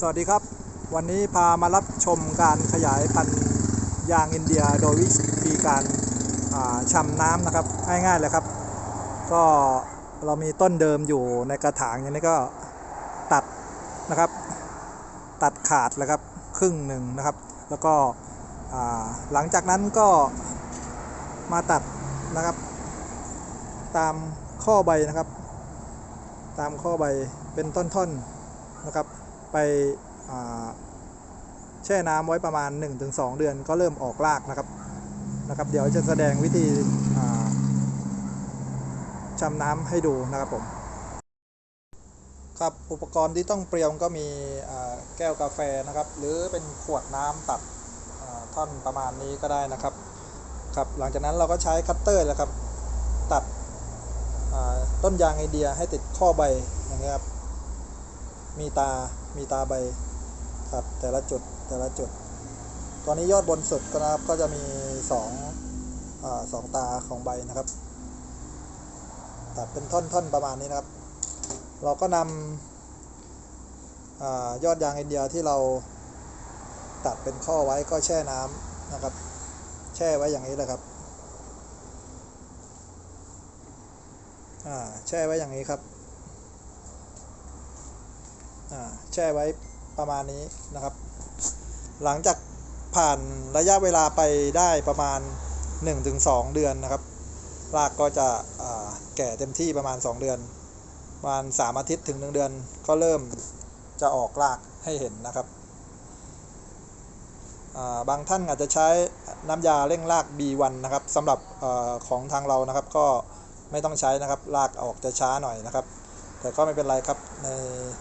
สวัสดีครับ วันนี้พามารับชมการขยายพันธุ์ยางอินเดียโดยวิธีการอ่าชำน้ำนะครับง่ายๆเลยครับ ก็เรามีต้นเดิมอยู่ในกระถางอย่างนี้ก็ตัดนะครับ ตัดขาดเลยครับครึ่งหนึ่งนะครับ แล้วก็หลังจากนั้นก็มาตัดนะครับ ตามข้อใบนะครับ ตามข้อใบเป็นท่อนๆนะครับ ไปแช่น้ำไว้ประมาณ 1-2 เดือนก็เริ่มออกรากนะครับนะครับ เดี๋ยวจะแสดงวิธีอ่าชำน้ำให้ดูนะครับผมครับอุปกรณ์ที่ต้องเตรียมก็มีแก้วกาแฟนะครับ หรือเป็นขวดน้ำตัดท่อนประมาณนี้ก็ได้นะครับครับ หลังจากนั้นเราก็ใช้คัตเตอร์แหละครับ ตัดต้นยางไอเดียให้ติดข้อใบอย่างนี้ยครับ มีตา มีตาใบครับแต่ละจุดแต่ละจุดตัวนี้ยอดบนสุดก็นะครับก็จะมีสองสองตาของใบนะครับ ตัดเป็นท่อนๆประมาณนี้นะครับ เราก็นำอยอดยางอินเดียที่เราตัดเป็นข้อไว้ก็แช่น้ำนะครับ แช่ไว้อย่างนี้เลยครับแช่ไว้อย่างนี้ครับ แช่ไว้ประมาณนี้นะครับ หลังจากผ่านระยะเวลาไปได้ประมาณ 1-2 เดือนนะครับ รากก็จะแก่เต็มที่ประมาณ 2 เดือน ประมาณ 3 อาทิตย์ถึง 1 เดือนก็เริ่มจะออกรากให้เห็นนะครับาบางท่านอาจจะใช้น้ำยาเร่งราก B1 นะครับสำหรับอของทางเรานะครับก็ไม่ต้องใช้นะครับรากออกจะช้าหน่อยนะครับ แต่ก็ไม่เป็นไรครับใน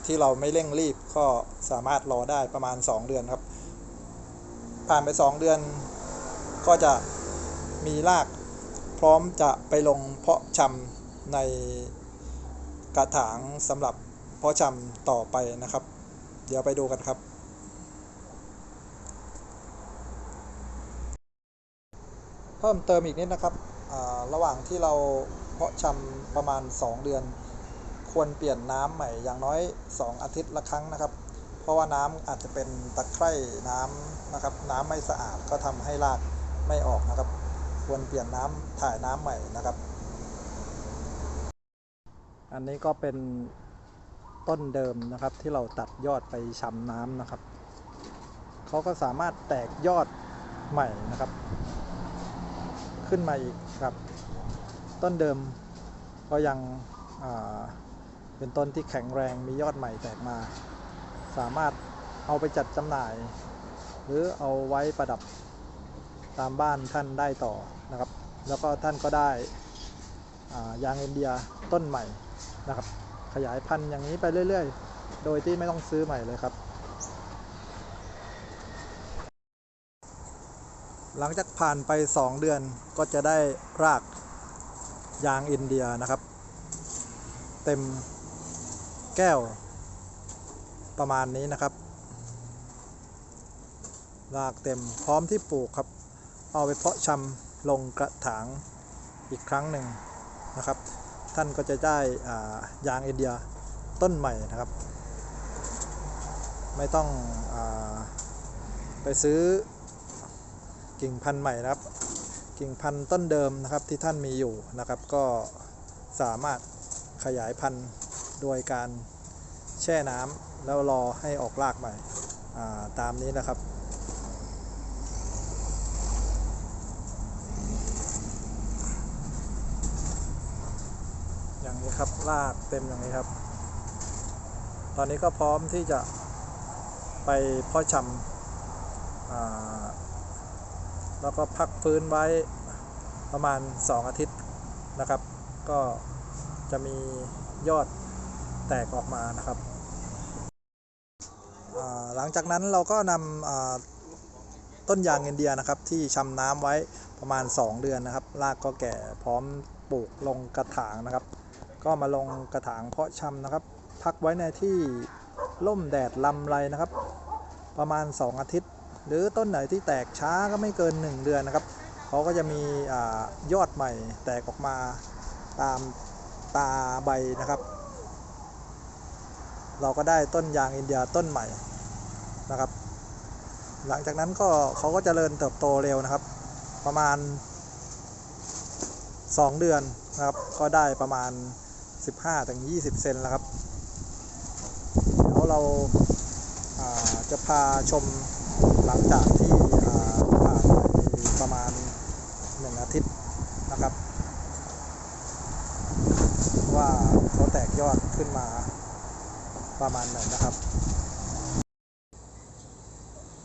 ที่เราไม่เร่งรีบก็สามารถรอได้ประมาณ 2 เดือนครับ ผ่านไป 2 เดือน ก็จะมีรากพร้อมจะไปลงเพาะชำในกระถางสำหรับเพาะชำต่อไปนะครับ เดี๋ยวไปดูกันครับเพิ่มเติมอีกนิดนะครับ ระหว่างที่เราเพาะชำประมาณ 2 เดือน ควรเปลี่ยนน้ำใหม่อย่างน้อย 2 อาทิตย์ละครั้งนะครับ เพราะว่าน้ำอาจจะเป็นตะไคร่น้ำนะครับ น้ำไม่สะอาดก็ทำให้รากไม่ออกนะครับ ควรเปลี่ยนน้ำถ่ายน้ำใหม่นะครับ อันนี้ก็เป็นต้นเดิมนะครับที่เราตัดยอดไปชำน้ำนะครับเขาก็สามารถแตกยอดใหม่นะครับ ขึ้นมาอีกครับ ต้นเดิมก็ยังอ่า เป็นต้นที่แข็งแรงมียอดใหม่แตกมา สามารถเอาไปจัดจำหน่าย หรือเอาไว้ประดับตามบ้านท่านได้ต่อนะครับ แล้วก็ท่านก็ได้ยางอินเดียต้นใหม่นะครับ ขยายพันธุ์อย่างนี้ไปเรื่อย ๆ โดยที่ไม่ต้องซื้อใหม่เลยครับ หลังจากผ่านไป 2 เดือนก็จะได้รากยางอินเดียนะครับ เต็ม แก้ว ประมาณนี้นะครับรากเต็มพร้อมที่ปลูกครับ เอาไปเพาะชำลงกระถางอีกครั้งหนึ่งนะครับ ท่านก็จะได้ายางอินเดียต้นใหม่นะครับ ไม่ต้องอไปซื้อกิ่งพันธุ์ใหม่นะครับ กิ่งพันธุ์ต้นเดิมนะครับที่ท่านมีอยู่นะครับ ก็สามารถขยายพันธุ์ โดยการแช่น้ำแล้วรอให้ออกรากใหม่ตามนี้นะครับอย่างนี้ครับรากเต็มอย่างนี้ครับ ตอนนี้ก็พร้อมที่จะไปพาะชำอแล้วก็พักฟื้นไว้ประมาณ 2 อาทิตย์นะครับ ก็จะมียอด แตกออกมานะครับ หลังจากนั้นเราก็นำต้นยางอินเดียนะครับ ที่ชำน้ำไว้ประมาณ 2 เดือนนะครับ รากก็แก่พร้อมปลูกลงกระถางนะครับ ก็มาลงกระถางเพาะชำนะครับ พักไว้ในที่ร่มแดดลำไรนะครับ ประมาณ 2 อาทิตย์ หรือต้นไหนที่แตกช้าก็ไม่เกิน 1 เดือนนะครับเขาก็จะมีอยอดใหม่แตกออกมาตามตาใบนะครับ เราก็ได้ต้นยางอินเดียต้นใหม่นะครับ หลังจากนั้นก็เขาก็จเจริญเติบโตเร็วนะครับ ประมาณ 2 เดือนนะครับ ก็ได้ประมาณ 15-20 เซนแล้วครับเดี๋ยวเราาจะพาชมหลังจากที่ผ่านไปประมาณ 1 อาทิตย์นะครับ ว่าเขาแตกยอดขึ้นมา ประมาณหนนะครับ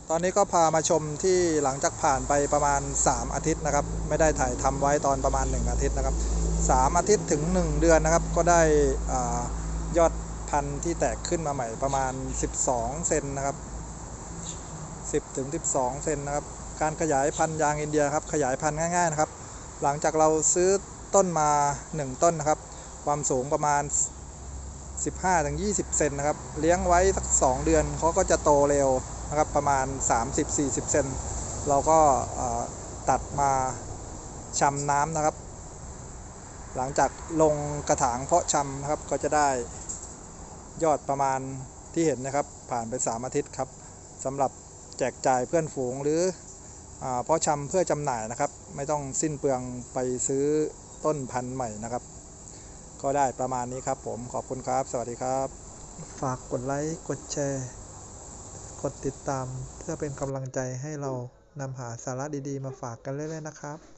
ตอนนี้ก็พามาชมที่หลังจากผ่านไปประมาณ 3 อาทิตย์นะครับ ไม่ได้ถ่ายทำไว้ตอนประมาณ 1 อาทิตย์นะครับ 3 อาทิตย์ถึง 1 เดือนนะครับ ก็ได้อยอดพันธุ์ที่แตกขึ้นมาใหม่ประมาณ 12 เซนนะครับ 10ถึง12 เซนนะครับ การขยายพันธุ์ยางอินเดียครับ ขยายพันธุ์ง่ายๆนะครับ หลังจากเราซื้อต้นมา 1 ต้นนะครับ ความสูงประมาณ 15-20 เซนนะครับ เลี้ยงไว้สัก 2 เดือนเขาก็จะโตเร็วนะครับประมาณ 30-40 เซนเราก็ตัดมาชำน้ำนะครับ หลังจากลงกระถางเพาะชำนะครับก็จะได้ยอดประมาณที่เห็นนะครับ ผ่านไป 3 อาทิตย์ครับสำหรับแจกจ่ายเพื่อนฝูงหรืออเพาะชำเพื่อจำหน่ายนะครับ ไม่ต้องสิ้นเปลืองไปซื้อต้นพันธุ์ใหม่นะครับ ก็ได้ประมาณนี้ครับผมขอบคุณครับ สวัสดีครับ ฝากกดไลค์กดแชร์ กดติดตามเพื่อเป็นกำลังใจให้เรานำหาสาระดีๆ มาฝากกันเรื่อยๆนะครับ